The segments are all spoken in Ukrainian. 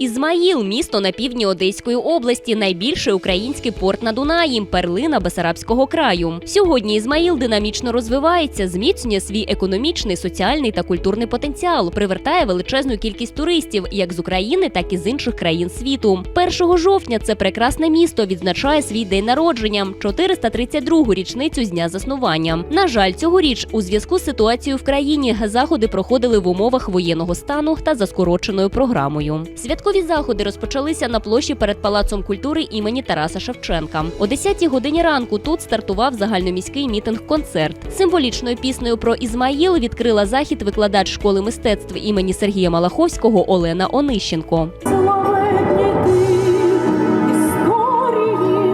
Ізмаїл місто на півдні Одеської області, найбільший український порт на Дунаї, перлина Бесарабського краю. Сьогодні Ізмаїл динамічно розвивається, зміцнює свій економічний, соціальний та культурний потенціал, привертає величезну кількість туристів як з України, так і з інших країн світу. 1 жовтня це прекрасне місто відзначає свій день народження 432-гу річницю з дня заснування. На жаль, цьогоріч у зв'язку з ситуацією в країні заходи проходили в умовах воєнного стану та за скороченою програмою. Святкові заходи розпочалися на площі перед палацом культури імені Тараса Шевченка. О 10-й годині ранку тут стартував загальноміський мітинг-концерт. Символічною піснею про Ізмаїл відкрила захід викладач школи мистецтв імені Сергія Малаховського Олена Онищенко. Славетні ти історії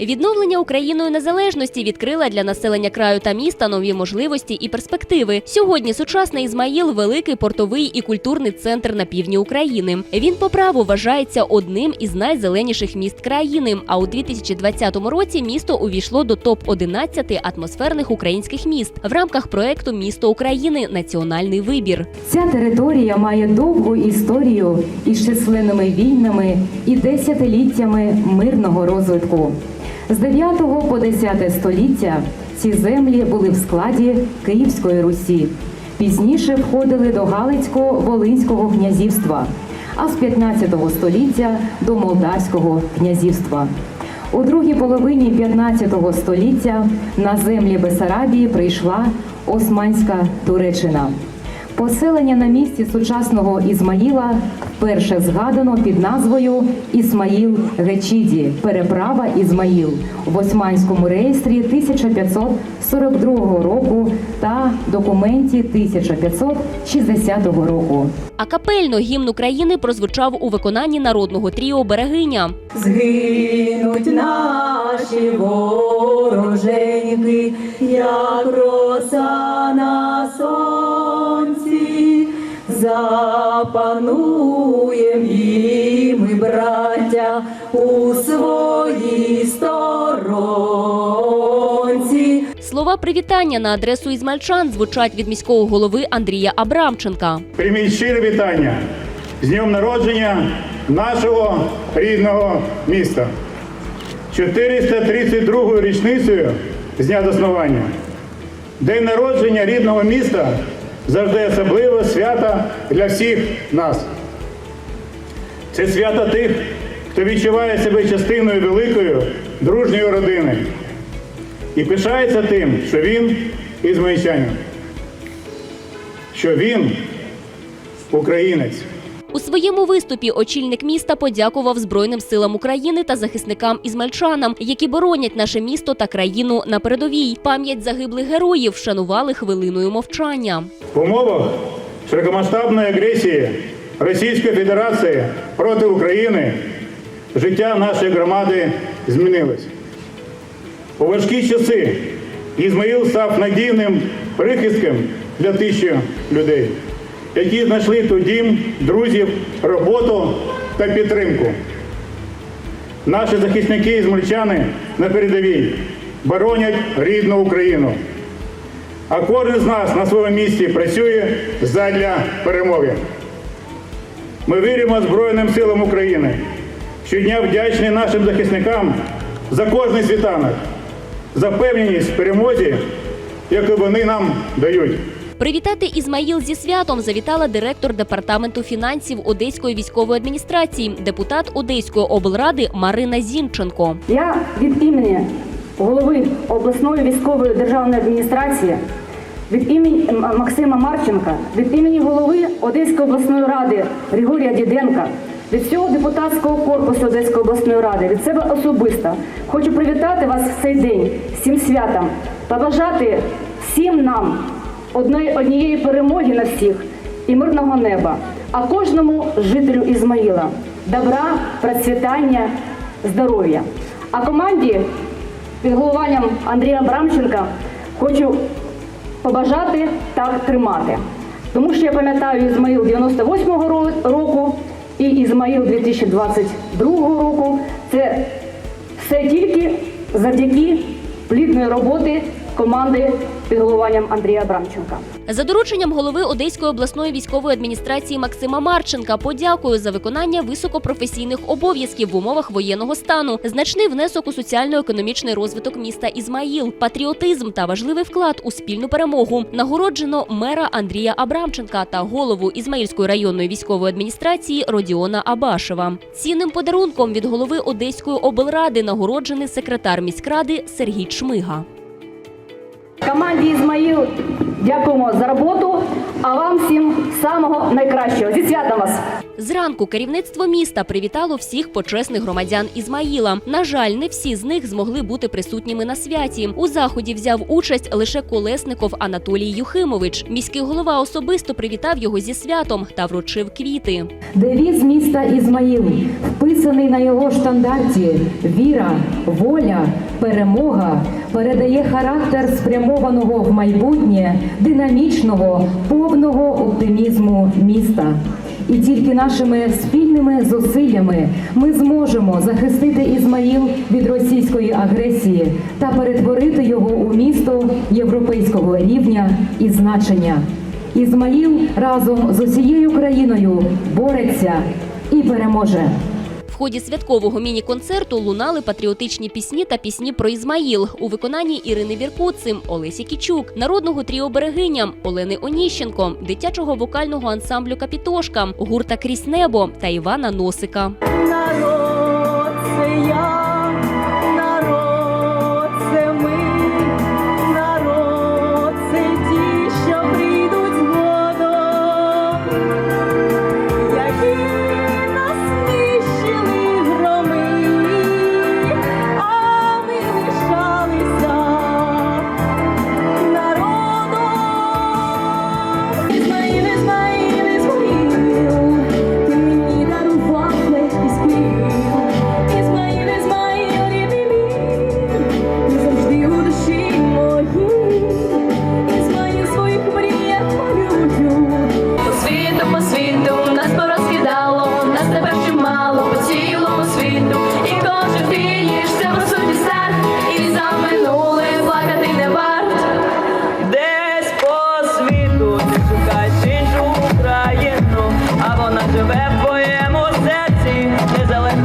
Відновлення Україною незалежності відкрила для населення краю та міста нові можливості і перспективи. Сьогодні сучасний Ізмаїл великий портовий і культурний центр на півдні України. Він по праву вважається одним із найзеленіших міст країни. А у 2020 році місто увійшло до топ 11 атмосферних українських міст в рамках проекту Місто України Національний вибір. Ця територія має довгу історію із численними війнами і десятиліттями мирного розвитку. З 9 по 10 століття ці землі були в складі Київської Русі. Пізніше входили до Галицько-Волинського князівства, а з 15 століття до Молдавського князівства. У другій половині 15 століття на землі Бесарабії прийшла Османська Туреччина. Поселення на місці сучасного Ізмаїла вперше згадано під назвою Ісмаїл Гечіді, переправа Ізмаїл в Османському реєстрі 1542 року та документі 1560 року. А капельно гімн України прозвучав у виконанні народного тріо Берегиня. Згинуть наші вороженьки, як роса на сонці, запануєм і ми, браття, у своїй сторонці. Слова привітання на адресу ізмальчан звучать від міського голови Андрія Абрамченка. Прийміть щире вітання з днем народження нашого рідного міста. 432 річницею з дня заснування. День народження рідного міста завжди особливе свято для всіх нас. Це свято тих, хто відчуває себе частиною великої дружньої родини і пишається тим, що він ізмаїльчанин, що він українець. У своєму виступі очільник міста подякував Збройним силам України та захисникам ізмальчанам, які боронять наше місто та країну на передовій. Пам'ять загиблих героїв вшанували хвилиною мовчання. В умовах широкомасштабної агресії Російської Федерації проти України життя нашої громади змінилось. У важкі часи Ізмаїл став надійним прихистком для тисячі людей, які знайшли тут дім, друзів, роботу та підтримку. Наші захисники і ізмальчани на передовій боронять рідну Україну. А кожен з нас на своєму місці працює задля перемоги. Ми віримо Збройним силам України. Щодня вдячні нашим захисникам за кожний світанок, за впевненість в перемозі, яку вони нам дають. Привітати Ізмаїл зі святом завітала директор департаменту фінансів Одеської військової адміністрації, депутат Одеської облради Марина Зінченко. Я від імені голови обласної військової державної адміністрації, від імені Максима Марченка, від імені голови Одеської обласної ради Григорія Діденка, від всього депутатського корпусу Одеської обласної ради, від себе особисто хочу привітати вас в цей день з цим святом, побажати всім нам одної, однієї перемоги на всіх і мирного неба, а кожному жителю Ізмаїла добра, процвітання, здоров'я. А команді під головуванням Андрія Брамченка хочу побажати так тримати. Тому що я пам'ятаю Ізмаїл 98-го року і Ізмаїл 2022 року. Це все тільки завдяки плідної роботи команди під головуванням Андрія Абрамченка. За дорученням голови Одеської обласної військової адміністрації Максима Марченка подякую за виконання високопрофесійних обов'язків в умовах воєнного стану, значний внесок у соціально-економічний розвиток міста Ізмаїл, патріотизм та важливий вклад у спільну перемогу. Нагороджено мера Андрія Абрамченка та голову Ізмаїльської районної військової адміністрації Родіона Абашева. Цінним подарунком від голови Одеської облради нагороджений секретар міськради Сергій Чмига. Команді Ізмаїл дякуємо за роботу, а вам всім самого найкращого. Зі святом вас! Зранку керівництво міста привітало всіх почесних громадян Ізмаїла. На жаль, не всі з них змогли бути присутніми на святі. У заході взяв участь лише колесников Анатолій Юхимович. Міський голова особисто привітав його зі святом та вручив квіти. Девіз міста Ізмаїл, вписаний на його штандарті віра, воля, перемога, передає характер спрямованого в майбутнє, динамічного, повного оптимізму міста. І тільки нашими спільними зусиллями ми зможемо захистити Ізмаїл від російської агресії та перетворити його у місто європейського рівня і значення. Ізмаїл разом з усією країною бореться і переможе. Ході святкового міні-концерту лунали патріотичні пісні та пісні про Ізмаїл у виконанні Ірини Віркуцим, Олесі Кічук, народного тріо Берегиням, Олени Оніщенко, дитячого вокального ансамблю Капітошка, гурта Крізь небо та Івана Носика.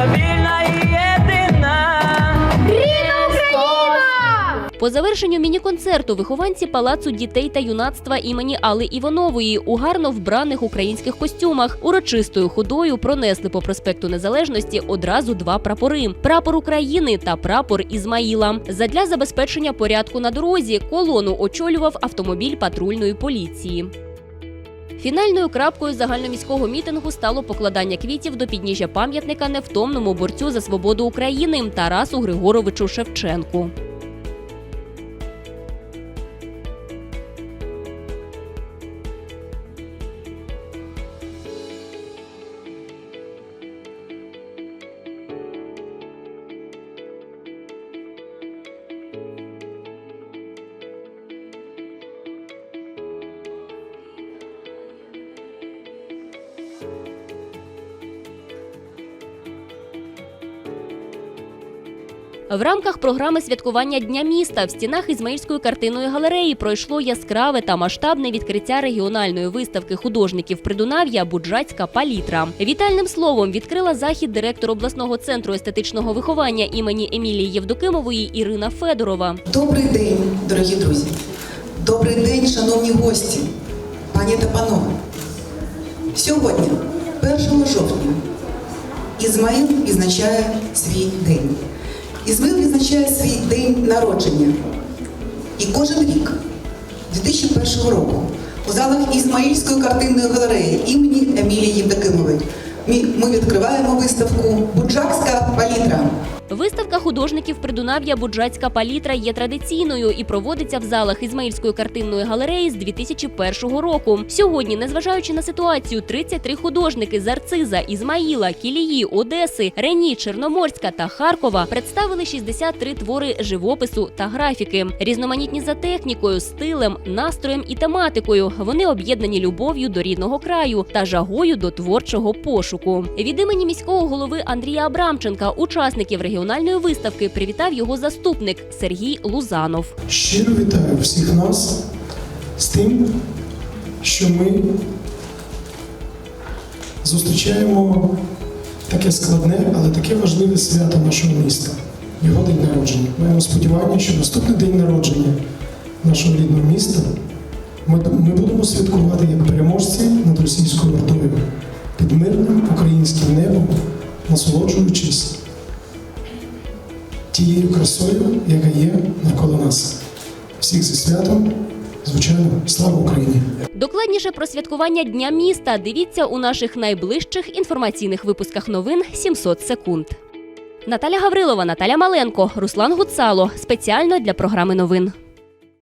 Незалежно вільна і єдина. По завершенню міні-концерту вихованці палацу дітей та юнацтва імені Алли Іванової у гарно вбраних українських костюмах урочистою ходою пронесли по проспекту Незалежності одразу два прапори: прапор України та прапор Ізмаїла. Задля забезпечення порядку на дорозі колону очолював автомобіль патрульної поліції. Фінальною крапкою загальноміського мітингу стало покладання квітів до підніжжя пам'ятника невтомному борцю за свободу України Тарасу Григоровичу Шевченку. В рамках програми святкування Дня міста в стінах Ізмаїльської картинної галереї пройшло яскраве та масштабне відкриття регіональної виставки художників Придунав'я Буджацька палітра. Вітальним словом відкрила захід директор обласного центру естетичного виховання імені Емілії Євдокимової Ірина Федорова. Добрий день, дорогі друзі. Добрий день, шановні гості, пані та панове. Сьогодні, 1 жовтня, Ізмаїл відзначає свій день. Ізмаїл відзначає свій день народження. І кожен рік, 2001 року, у залах Ізмаїльської картинної галереї імені Емілії Євдокимової ми відкриваємо виставку Буджакська палітра. Виставка художників Придунав'я Буджацька палітра є традиційною і проводиться в залах Ізмаїльської картинної галереї з 2001 року. Сьогодні, незважаючи на ситуацію, 33 художники з Арциза, Ізмаїла, Кілії, Одеси, Рені, Чорноморська та Харкова представили 63 твори живопису та графіки. Різноманітні за технікою, стилем, настроєм і тематикою. Вони об'єднані любов'ю до рідного краю та жагою до творчого пошуку. Від імені міського голови Андрія Абрамченка, учасників регіональної виставки, привітав його заступник Сергій Лузанов. Щиро вітаю всіх нас з тим, що ми зустрічаємо таке складне, але таке важливе свято нашого міста його день народження. Маємо сподівання, що наступний день народження нашого рідного міста ми, ми будемо святкувати як переможці над російською вартою під мирним українським небом, насолоджуючись тією красою, яка є навколо нас. Всіх зі святом, звичайно, слава Україні! Докладніше про святкування Дня міста дивіться у наших найближчих інформаційних випусках новин 700 секунд. Наталя Гаврилова, Наталя Маленко, Руслан Гуцало спеціально для програми новин.